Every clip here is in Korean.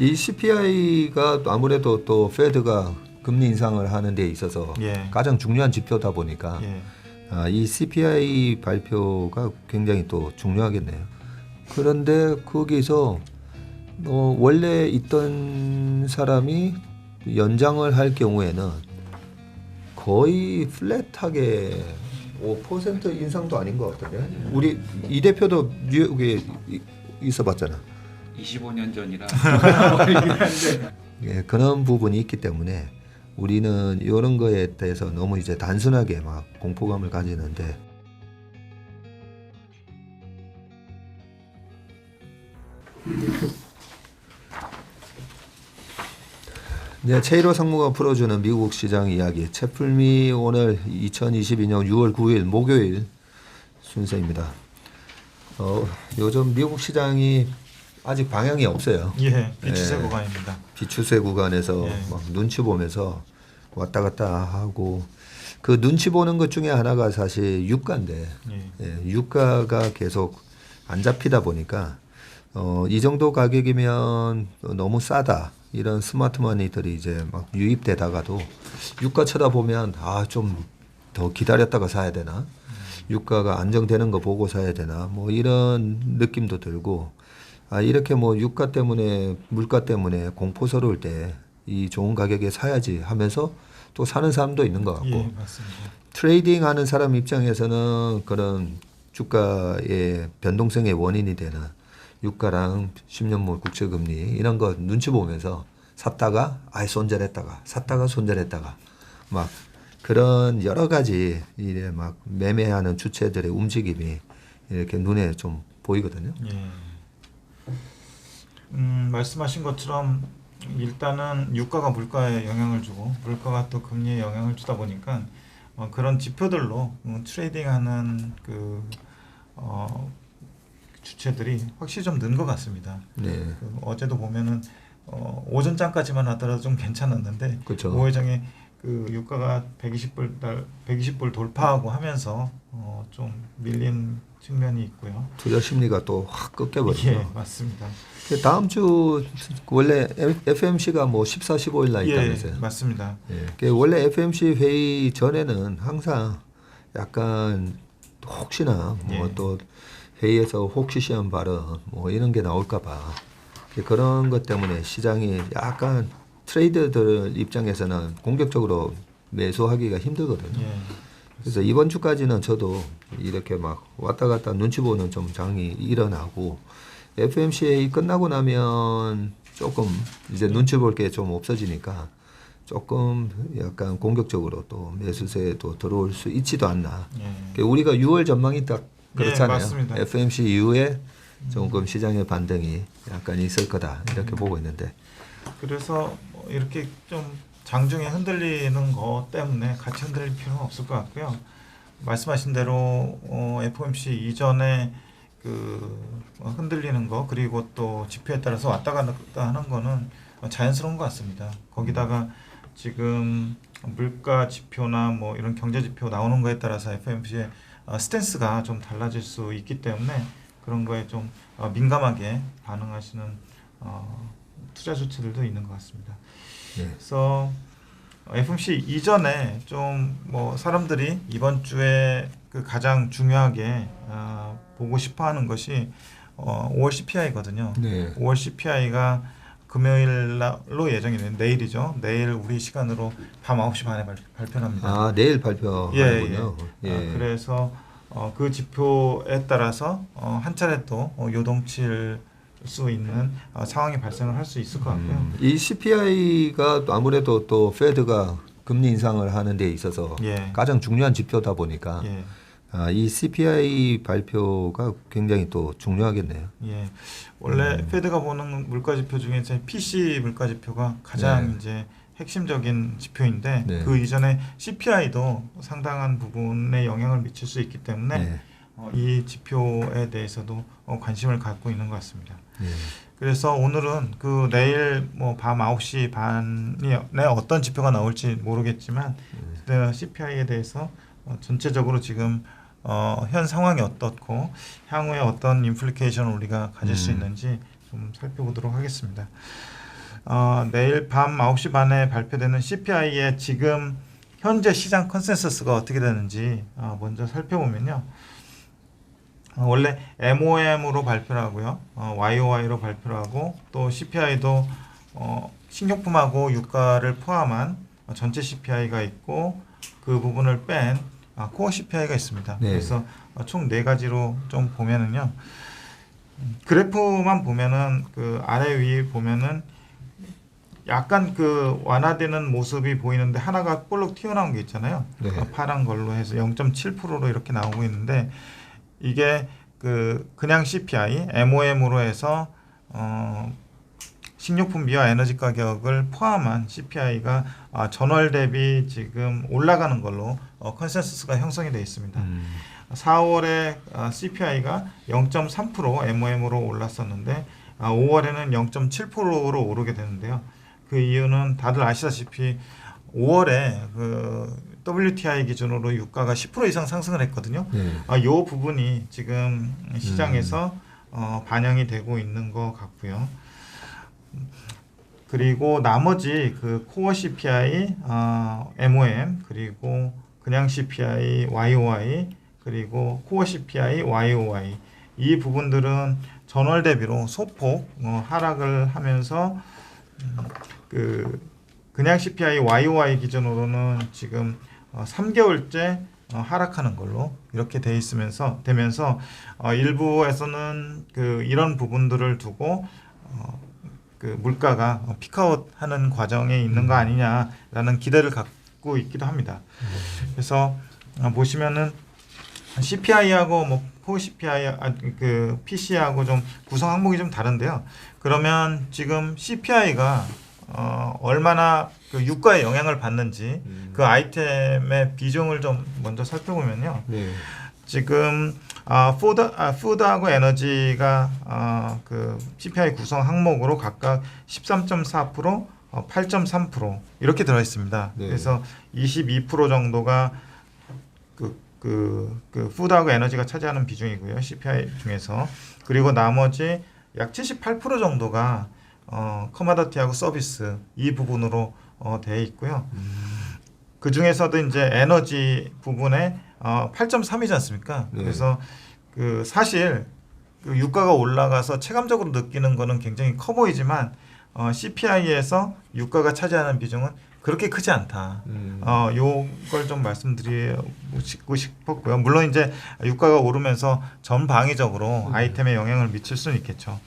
이 CPI가 아무래도 또 페드가 금리 인상을 하는 데 있어서 예. 가장 중요한 지표다 보니까 예. 아, 이 CPI 발표가 굉장히 또 중요하겠네요. 그런데 거기서 어, 원래 있던 사람이 연장을 할 경우에는 거의 플랫하게 5% 인상도 아닌 것 같은데 우리 이 대표도 뉴욕에 이- 있어봤잖아. 25년 전이라 예, 그런 부분이 있기 때문에 우리는 이런 거에 대해서 너무 이제 단순하게 막 공포감을 가지는데 네, 체이로 상무가 풀어주는 미국 시장 이야기 채플미 오늘 2022년 6월 9일 목요일 순서입니다. 어, 요즘 미국 시장이 아직 방향이 없어요. 예. 비추세 예. 구간입니다. 비추세 구간에서 예. 막 눈치 보면서 왔다 갔다 하고 그 눈치 보는 것 중에 하나가 사실 유가인데 예. 예, 유가가 계속 안 잡히다 보니까 어, 이 정도 가격이면 너무 싸다 이런 스마트머니들이 이제 막 유입되다가도 유가 쳐다보면 아 좀 더 기다렸다가 사야 되나 유가가 안정되는 거 보고 사야 되나 뭐 이런 느낌도 들고 아 이렇게 뭐 유가 때문에 물가 때문에 공포스러울 때 이 좋은 가격에 사야지 하면서 또 사는 사람도 있는 것 같고 예, 맞습니다. 트레이딩 하는 사람 입장에서는 그런 주가의 변동성의 원인이 되는 유가랑 10년물 국채금리 이런 거 눈치 보면서 샀다가 아예 손절했다가 샀다가 손절했다가 막 그런 여러 가지 이래 막 매매하는 주체들의 움직임이 이렇게 눈에 좀 보이거든요. 예. 음, 말씀하신 것처럼 일단은 유가가 물가에 영향을 주고 물가가 또 금리에 영향을 주다 보니까 어, 그런 지표들로 음, 트레이딩하는 그 어, 주체들이 확실히 좀 는 것 같습니다. 네. 그 어제도 보면은 어, 오전 장까지만 하더라도 좀 괜찮았는데 그렇죠. 오후장에 그 유가가 120불 달 120불 돌파하고 하면서 어, 좀 밀린 측면이 있고요. 투자 심리가 또 확 꺾여버리죠. 예, 맞습니다. 그 다음 주 원래 FMC가 뭐 14, 15일 날 예, 있다면서요. 맞습니다. 예. 그 원래 FMC 회의 전에는 항상 약간 혹시나 뭐 예. 또 회의에서 혹시 시한 발언 뭐 이런 게 나올까 봐 그런 것 때문에 시장이 약간 트레이더들 입장에서는 공격적으로 매수하기가 힘들거든요. 예, 그래서 이번 주까지는 저도 이렇게 막 왔다 갔다 눈치 보는 좀 장이 일어나고 FMCA 끝나고 나면 조금 이제 눈치 볼 게 좀 없어지니까 조금 약간 공격적으로 또 매수세도 들어올 수 있지도 않나. 예. 그 우리가 6월 전망이 딱 그렇잖아요. 예. FMC 이후에 조금 시장의 반등이 약간 있을 거다 이렇게 보고 있는데 그래서 뭐 이렇게 좀 장중에 흔들리는 것 때문에 같이 흔들릴 필요는 없을 것 같고요. 말씀하신 대로 어, FOMC 이전에 그 어, 흔들리는 거 그리고 또 지표에 따라서 왔다 갔다 하는 거는 자연스러운 것 같습니다. 거기다가 지금 물가 지표나 뭐 이런 경제 지표 나오는 거에 따라서 FOMC의 어, 스탠스가 좀 달라질 수 있기 때문에 그런 거에 좀 어, 민감하게 반응하시는 어, 투자 주체들도 있는 것 같습니다. 네. 그래서 FMC 이전에 좀 뭐 사람들이 이번 주에 그 가장 중요하게 아, 보고 싶어하는 것이 어, 5월 CPI거든요. 네. 5월 CPI가 금요일로 예정이 된 내일이죠. 내일 우리 시간으로 밤 9시 반에 발, 발표합니다. 아 내일 발표하는군요. 예. 아, 그래서 어, 그 지표에 따라서 어, 한 차례 또 어, 요동칠 수 있는 어, 상황이 발생을 할 수 있을 것 같고요. 음, 이 CPI가 아무래도 또 페드가 금리 인상을 하는 데 있어서 예. 가장 중요한 지표다 보니까 예. 아, 이 CPI 발표가 굉장히 또 중요하겠네요. 예. 원래 음. 페드가 보는 물가 지표 중에 이제 PC 물가 지표가 가장 네. 이제 핵심적인 지표인데 네. 그 이전에 CPI도 상당한 부분에 영향을 미칠 수 있기 때문에 네. 어, 이 지표에 대해서도 어, 관심을 갖고 있는 것 같습니다. 네. 그래서 오늘은 그 내일 뭐 밤 9시 반에 어떤 지표가 나올지 모르겠지만 그 CPI에 대해서 어, 전체적으로 지금 어, 현 상황이 어떻고 향후에 어떤 인플리케이션을 우리가 가질 수 음. 있는지 좀 살펴보도록 하겠습니다. 어, 내일 밤 9시 반에 발표되는 CPI의 지금 현재 시장 컨센서스가 어떻게 되는지 어, 먼저 살펴보면요. 어, 원래 MOM으로 발표를 하고요. 어, YOY로 발표를 하고 또 CPI도 어, 식료품하고 유가를 포함한 어, 전체 CPI가 있고 그 부분을 뺀 아, 코어 CPI가 있습니다. 네. 그래서 어, 총네 가지로 좀 보면은요. 음, 그래프만 보면은 그 아래 위 보면은 약간 그 완화되는 모습이 보이는데 하나가 볼록 튀어나온 게 있잖아요. 네. 어, 파란 걸로 해서 0.7%로 이렇게 나오고 있는데 이게 그 그냥 CPI, MOM으로 해서 어 식료품 비와 에너지 가격을 포함한 CPI가 아, 전월 대비 지금 올라가는 걸로 어, 컨센서스가 형성이 되어 있습니다. 음. 4월에 아, CPI가 0.3% MOM으로 올랐었는데 아, 5월에는 0.7%로 오르게 되는데요. 그 이유는 다들 아시다시피 5월에 그 WTI 기준으로 유가가 10% 이상 상승을 했거든요. 네. 아, 요 부분이 지금 시장에서 어, 반영이 되고 있는 것 같고요. 그리고 나머지 그 코어 CPI, 어, MOM 그리고 그냥 CPI, YOY 그리고 코어 CPI, YOY 이 부분들은 전월 대비로 소폭 어, 하락을 하면서 음, 그 그냥 CPI, YOY 기준으로는 지금 어, 3개월째 어, 하락하는 걸로 이렇게 돼 있으면서 되면서 어, 일부에서는 그 이런 부분들을 두고 어, 그 물가가 어, 피크아웃하는 과정에 있는 거 아니냐라는 기대를 갖고 있기도 합니다. 그래서 어, 보시면은 CPI하고 뭐 코어 CPI 아, 그 PC하고 좀 구성 항목이 좀 다른데요. 그러면 지금 CPI가 어, 얼마나 그 유가에 영향을 받는지 음. 그 아이템의 비중을 좀 먼저 살펴보면요. 네. 지금 아, 푸드, 아, 푸드하고 에너지가 아, 그 CPI 구성 항목으로 각각 13.4%, 어, 8.3% 이렇게 들어 있습니다. 네. 그래서 22% 정도가 그, 그, 그 푸드하고 에너지가 차지하는 비중이고요. CPI 중에서 그리고 나머지 약 78% 정도가 어, 커머더티하고 서비스 이 부분으로 어, 돼 있고요. 그 중에서도 이제 에너지 부분에 어, 8.3이지 않습니까? 네. 그래서 그 사실 그 유가가 올라가서 체감적으로 느끼는 거는 굉장히 커 보이지만 어, CPI에서 유가가 차지하는 비중은 그렇게 크지 않다. 음. 어, 요걸 좀 말씀드리고 싶었고요. 물론 이제 유가가 오르면서 전방위적으로 음. 아이템에 영향을 미칠 수는 있겠죠.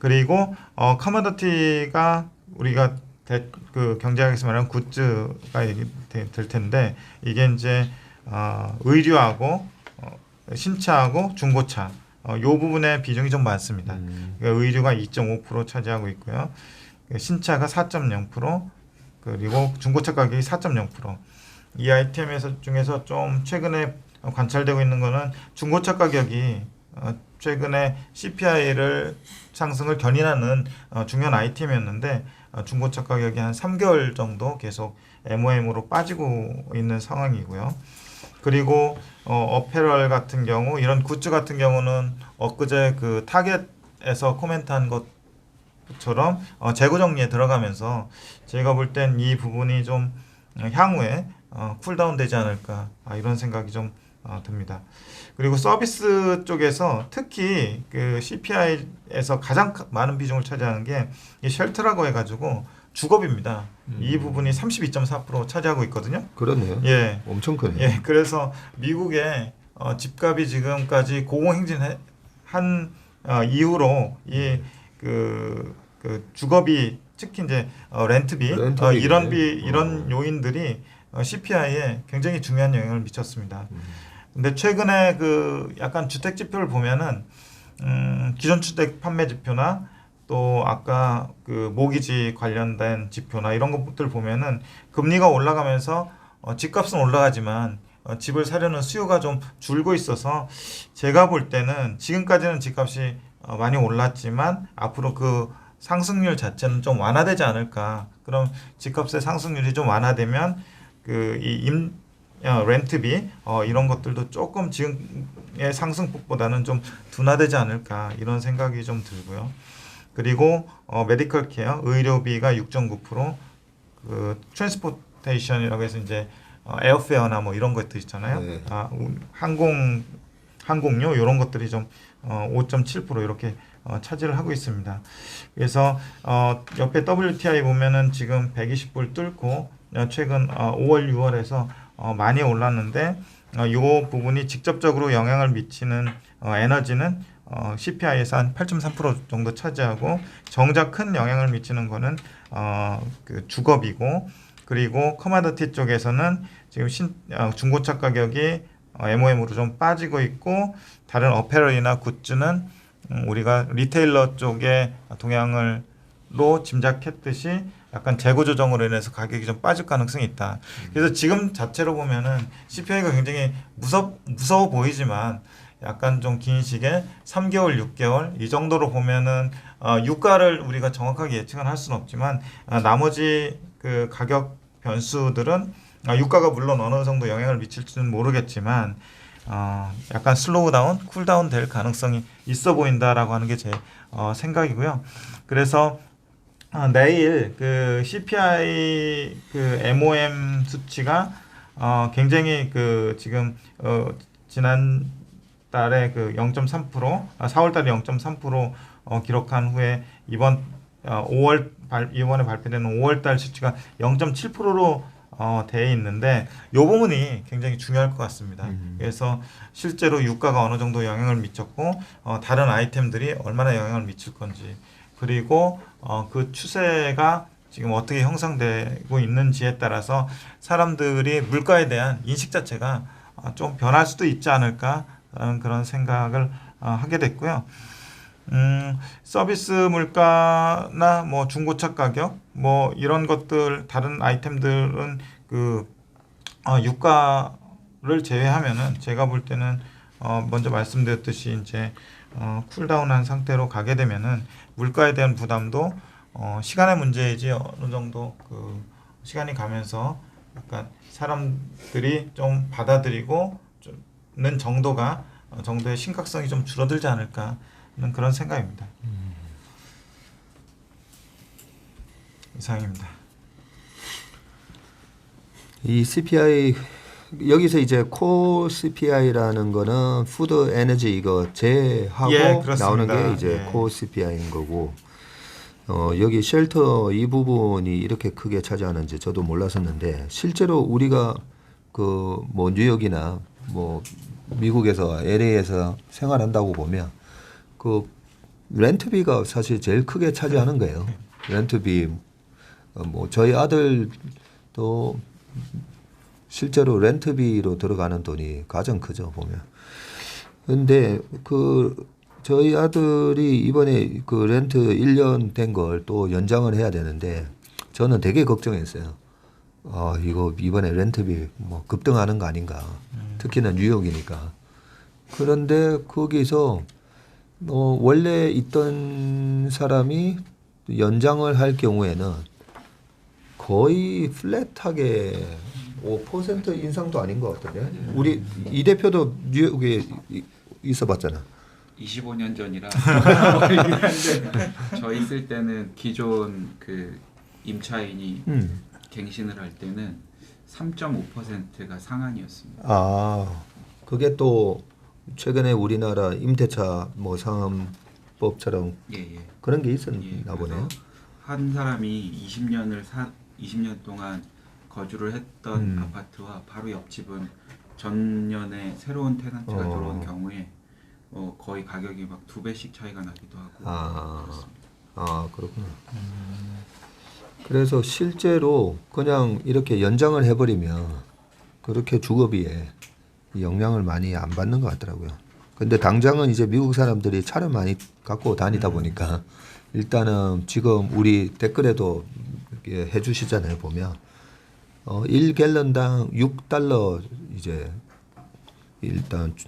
그리고 어, 커머더티가 우리가 대, 그 경제학에서 말하는 굿즈가 얘기 되- 될 텐데 이게 이제 어, 의류하고 어, 신차하고 중고차 어, 요 부분의 비중이 좀 많습니다. 음. 그러니까 의류가 2.5% 차지하고 있고요. 그 신차가 4.0% 그리고 중고차 가격이 4.0%. 이 아이템에서 중에서 좀 최근에 관찰되고 있는 거는 중고차 가격이 어, 최근에 CPI를 상승을 견인하는 어, 중요한 아이템이었는데 어, 중고차 가격이 한 3개월 정도 계속 MOM으로 빠지고 있는 상황이고요. 그리고 어, 어페럴 같은 경우 이런 굿즈 같은 경우는 엊그제 그 타겟에서 코멘트한 것처럼 어, 재고 정리에 들어가면서 제가 볼 땐 이 부분이 좀 향후에 어, 쿨다운 되지 않을까 아, 이런 생각이 좀 어, 듭니다. 그리고 서비스 쪽에서 특히 그 CPI에서 가장 크- 많은 비중을 차지하는 게 이 쉘터라고 해가지고 주거비입니다. 이 음. 부분이 32.4% 차지하고 있거든요. 그렇네요. 예, 엄청 크네요. 예, 그래서 미국의 어, 집값이 지금까지 고공행진한 어, 이후로 이그 그 주거비 특히 이제 어, 렌트비, 렌트비, 어, 이런 비 네. 이런 어. 요인들이 어, CPI에 굉장히 중요한 영향을 미쳤습니다. 음. 근데 최근에 그 약간 주택 지표를 보면은 음, 기존 주택 판매 지표나 또 아까 그 모기지 관련된 지표나 이런 것들 보면은 금리가 올라가면서 어, 집값은 올라가지만 어, 집을 사려는 수요가 좀 줄고 있어서 제가 볼 때는 지금까지는 집값이 어, 많이 올랐지만 앞으로 그 상승률 자체는 좀 완화되지 않을까. 그럼 집값의 상승률이 좀 완화되면 그 이임 어, 렌트비 어, 이런 것들도 조금 지금의 상승폭보다는 좀 둔화되지 않을까 이런 생각이 좀 들고요. 그리고 어, 메디컬 케어 의료비가 6.9%, 그 트랜스포테이션이라고 해서 이제 어, 에어페어나 뭐 이런 것들 있잖아요. 네. 아, 우- 항공 항공료 이런 것들이 좀 어, 5.7% 이렇게 어, 차지를 하고 있습니다. 그래서 어, 옆에 WTI 보면은 지금 120불 뚫고 어, 최근 어, 5월 6월에서 어, 많이 올랐는데 어, 이 부분이 직접적으로 영향을 미치는 어, 에너지는 어, CPI에서 한 8.3% 정도 차지하고 정작 큰 영향을 미치는 거는 어, 그 주거비고 그리고 커마더티 쪽에서는 지금 신, 어, 중고차 가격이 어, MOM으로 좀 빠지고 있고 다른 어페럴이나 굿즈는 음, 우리가 리테일러 쪽에 동향을로 짐작했듯이 약간 재고 조정으로 인해서 가격이 좀 빠질 가능성이 있다. 그래서 지금 자체로 보면은 CPI가 굉장히 무섭 무서워 보이지만 약간 좀 긴 시기에 3개월, 6개월 이 정도로 보면은 어, 유가를 우리가 정확하게 예측은 할 수는 없지만 아, 나머지 그 가격 변수들은 아, 유가가 물론 어느 정도 영향을 미칠지는 모르겠지만 어, 약간 슬로우 다운, 쿨 다운 될 가능성이 있어 보인다라고 하는 게 제 어, 생각이고요. 그래서 아, 내일 그 CPI 그 MOM 수치가 어, 굉장히 그 지금 어, 지난 달에 그 0.3% 아, 4월 달에 0.3% 어, 기록한 후에 이번 어, 5월 발, 이번에 발표되는 5월 달 수치가 0.7%로 어, 돼 있는데 이 부분이 굉장히 중요할 것 같습니다. 음. 그래서 실제로 유가가 어느 정도 영향을 미쳤고 어, 다른 아이템들이 얼마나 영향을 미칠 건지 그리고 어, 그 추세가 지금 어떻게 형성되고 있는지에 따라서 사람들이 물가에 대한 인식 자체가 어, 좀 변할 수도 있지 않을까라는 그런 생각을 어, 하게 됐고요. 음, 서비스 물가나 뭐 중고차 가격 뭐 이런 것들 다른 아이템들은 그 어, 유가를 제외하면은 제가 볼 때는 어, 먼저 말씀드렸듯이 이제 어, 쿨다운한 상태로 가게 되면은 물가에 대한 부담도 어, 시간의 문제이지 어느 정도 그 시간이 가면서 약간 사람들이 좀 받아들이고 는 정도가 어, 정도의 심각성이 좀 줄어들지 않을까 하는 그런 생각입니다. 이상입니다. 이 CPI 여기서 이제 코 CPI라는 거는 푸드 에너지 이거 제하고 예. 나오는 게 이제 예. 코 CPI인 거고 어 여기 쉘터 이 부분이 이렇게 크게 차지하는지 저도 몰랐었는데 실제로 우리가 그 뭐 뉴욕이나 뭐 미국에서 LA에서 생활한다고 보면 그 렌트비가 사실 제일 크게 차지하는 거예요. 렌트비 어, 뭐 저희 아들도 실제로 렌트비로 들어가는 돈이 가장 크죠 보면. 근데 그 저희 아들이 이번에 그 렌트 1년 된 걸 또 연장을 해야 되는데 저는 되게 걱정했어요. 아 이거 이번에 렌트비 뭐 급등하는 거 아닌가. 특히나 뉴욕이니까. 그런데 거기서 어, 원래 있던 사람이 연장을 할 경우에는 거의 플랫하게 5% 인상도 아닌 것 같은데. 우리 이 대표도 뉴욕에 이- 있어봤잖아. 25년 전이라 저 있을 때는 기존 그 임차인이 음. 갱신을 할 때는 3.5%가 상한이었습니다. 아 그게 또 최근에 우리나라 임대차 뭐 상업법처럼 예, 예. 그런 게 예, 있었나 그래서 보네요. 한 사람이 20년을 사 20년 동안 거주를 했던 음. 아파트와 바로 옆집은 전년에 새로운 테넌트가 어. 들어온 경우에 어, 거의 가격이 막 두 배씩 차이가 나기도 하고 아. 그렇습니다. 아 그렇구나. 그래서 실제로 그냥 이렇게 연장을 해버리면 그렇게 주거비에 영향을 많이 안 받는 것 같더라고요. 근데 당장은 이제 미국 사람들이 차를 많이 갖고 다니다 보니까 일단은 지금 우리 댓글에도 이렇게 해주시잖아요 보면 어 1갤런당 6달러 이제 일단 주-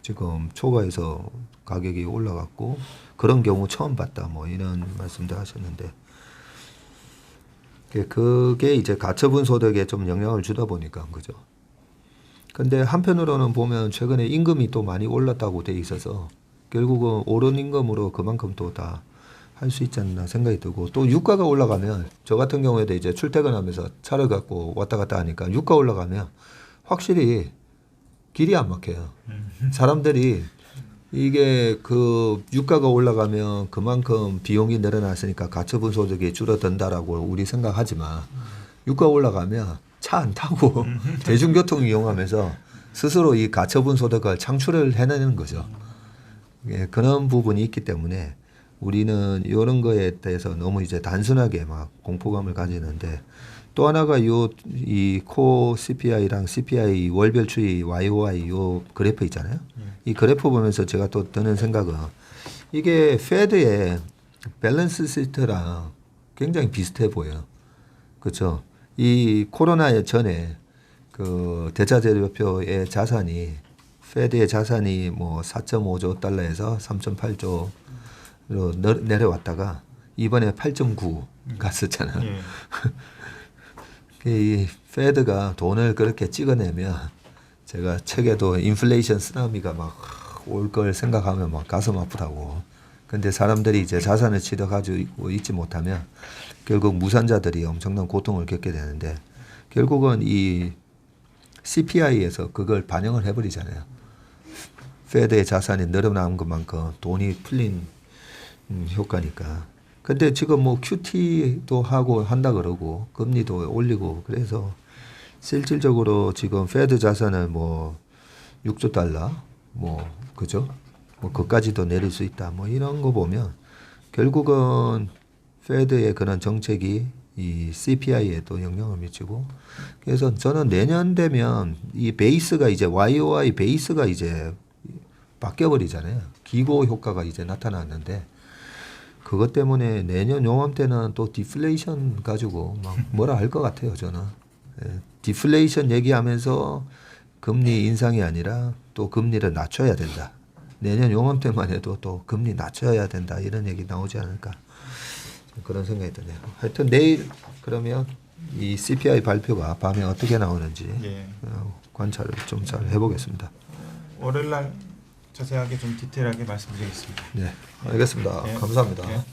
지금 초과해서 가격이 올라갔고 그런 경우 처음 봤다 뭐 이런 말씀도 하셨는데 그- 그게 이제 가처분 소득에 좀 영향을 주다 보니까 그죠. 근데 한편으로는 보면 최근에 임금이 또 많이 올랐다고 돼 있어서 결국은 오른 임금으로 그만큼 또 다 할 수 있지 않나 생각이 들고 또 유가가 올라가면 저 같은 경우에도 이제 출퇴근하면서 차를 갖고 왔다 갔다 하니까 유가 올라가면 확실히 길이 안 막혀요. 사람들이 이게 그 유가가 올라가면 그만큼 비용이 늘어났으니까 가처분 소득이 줄어든다라고 우리 생각하지만 유가 올라가면 차 안 타고 대중교통 이용하면서 스스로 이 가처분 소득을 창출을 해내는 거죠. 예, 그런 부분이 있기 때문에 우리는 이런 거에 대해서 너무 이제 단순하게 막 공포감을 가지는데 또 하나가 요 이 코 CPI랑 CPI 월별 추이 YOY 요 그래프 있잖아요. 이 그래프 보면서 제가 또 드는 생각은 이게 페드의 밸런스 시트랑 굉장히 비슷해 보여요. 그렇죠. 이 코로나 전에 그 대자재료표의 자산이 페드의 자산이 뭐 4.5조 달러에서 3.8조 로 내려왔다가 이번에 8.9 갔었잖아요. 예. 이 페드가 돈을 그렇게 찍어내면 제가 책에도 인플레이션 쓰나미가 막 올 걸 생각하면 막 가슴 아프다고. 근데 사람들이 이제 자산을 취득하고 있지 못하면 결국 무산자들이 엄청난 고통을 겪게 되는데 결국은 이 CPI에서 그걸 반영을 해버리잖아요. 페드의 자산이 늘어난 것만큼 돈이 풀린 음, 효과니까. 근데 지금 뭐 QT도 하고 한다 그러고 금리도 올리고 그래서 실질적으로 지금 페드 자산을 뭐 6조 달러 뭐 그죠? 뭐 그까지도 내릴 수 있다. 뭐 이런 거 보면 결국은 페드의 그런 정책이 이 CPI에도 영향을 미치고 그래서 저는 내년 되면 이 베이스가 이제 YOI 베이스가 이제 바뀌어 버리잖아요. 기고 효과가 이제 나타났는데 그것 때문에 내년 요맘때는 또 디플레이션 가지고 막 뭐라 할 것 같아요 저는. 예, 디플레이션 얘기하면서 금리 인상이 아니라 또 금리를 낮춰야 된다. 내년 요맘때만 해도 또 금리 낮춰야 된다. 이런 얘기 나오지 않을까. 그런 생각이 드네요. 하여튼 내일 그러면 이 CPI 발표가 밤에 어떻게 나오는지 예. 어, 관찰을 좀 잘 해보겠습니다. 월요일 날 자세하게 좀 디테일하게 말씀드리겠습니다. 네, 알겠습니다. 네. 감사합니다. 네.